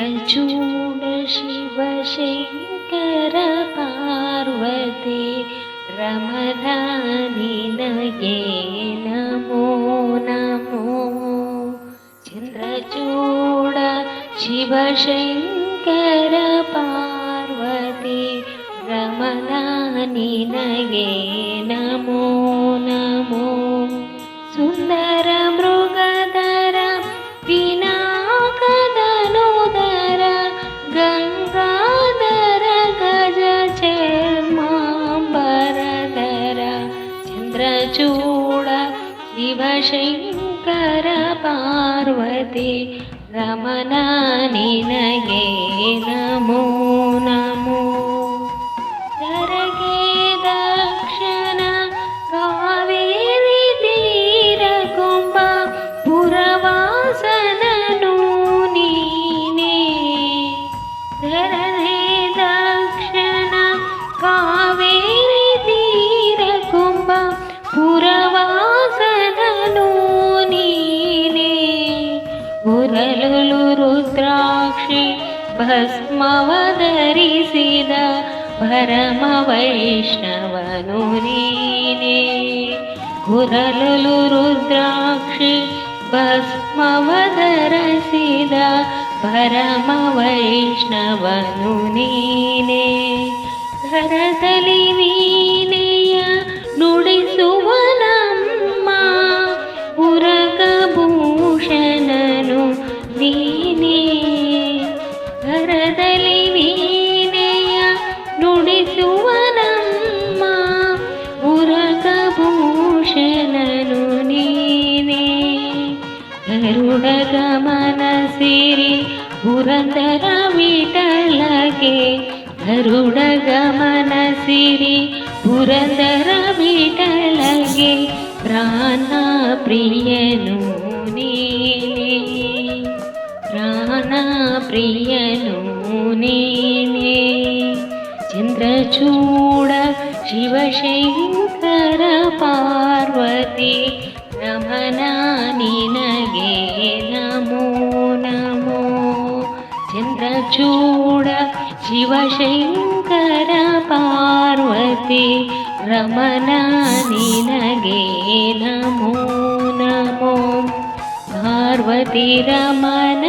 చంద్రచూడ శివ శంకర పార్వతి రమదాని నగే నమో నమో. చంద్రచూడ శివ శంకర పార్వతి రమణాని నగే నమో. చంద్రచూడ శివశంకర పార్వతి రమణాని నగే रुद्राक्षि भस्म वधिद भरम वैष्णवनुने गुरलु रुद्राक्षि भस्मवदरसिद भरम वैष्णवनुने भरदलिवि ಹರದಲ್ಲಿ ವೀಣೆಯ ನುಡಿಸುವನಮ್ಮ ಉರಗಭೂಷಣನು ನೀನೇ ಗರುಡ ಗಮನ ಸಿರಿ ಪುರಂದರ ವಿಠಲಗೆ ಗರುಡ ಗಮನ ಸಿರಿ ಪುರಂದರ ವಿಠಲಗೆ ಪ್ರಾಣ ಪ್ರಿಯನು ನೀನೇ प्रिय चन्द्रचूड शिवशङ्कर पार्वती रमना नगे नमो नमो। चन्द्रचूड शिवशङ्कर पार्वती रमना नगे नमो नमो। पार्वती रमन